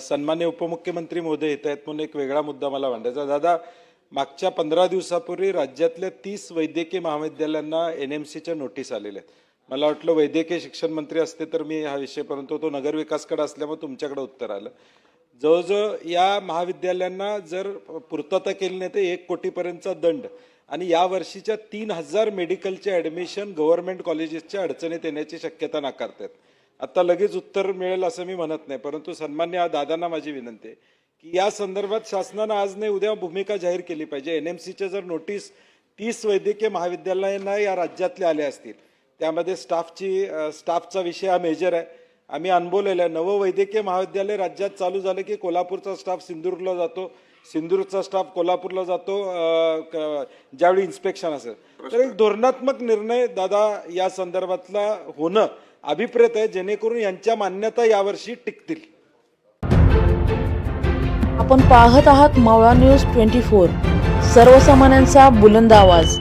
सन्मान्य उपमुख्यमंत्री मोदी येत आहेत म्हणून एक वेगळा मुद्दा मला मांडायचा दादा मागच्या पंधरा दिवसापूर्वी राज्यातल्या तीस वैद्यकीय महाविद्यालयांना एन एम सीच्या नोटीस आलेल्या आहेत. मला वाटलं वैद्यकीय शिक्षण मंत्री असते तर मी हा विषय परंतु तो नगरविकासकडे असल्यामुळे तुमच्याकडे उत्तर आलं. जवळजवळ या महाविद्यालयांना जर पूर्तता केली नाही तर एक कोटीपर्यंतचा दंड आणि या वर्षीच्या तीन हजार मेडिकलचे ॲडमिशन गव्हर्नमेंट कॉलेजेसच्या अडचणीत येण्याची शक्यता नाकारतात आता लगेच उत्तर मिळेल असं मी म्हणत नाही परंतु सन्मान्य दादांना माझी विनंती आहे की या संदर्भात शासनानं आज नाही उद्या भूमिका जाहीर केली पाहिजे. एन एम सीच्या जर नोटीस तीस वैद्यकीय महाविद्यालयांना या राज्यातले आले असतील त्यामध्ये स्टाफची स्टाफचा विषय हा मेजर आहे. आम्ही अनुभवलेलं आहे. नवं वैद्यकीय महाविद्यालय राज्यात चालू झालं की कोल्हापूरचा स्टाफ सिंधुदुर्गला जातो. सिंधुदुर्गचा स्टाफ कोल्हापूरला जातो ज्यावेळी इन्स्पेक्शन असेल. तर एक धोरणात्मक निर्णय दादा या संदर्भातला होणं अभिप्रेत आहे जेणेकरून यांच्या मान्यता यावर्षी टिकतील. आपण पाहत आहात मावळा न्यूज ट्वेंटी फोर. सर्वसामान्यांचा बुलंद आवाज.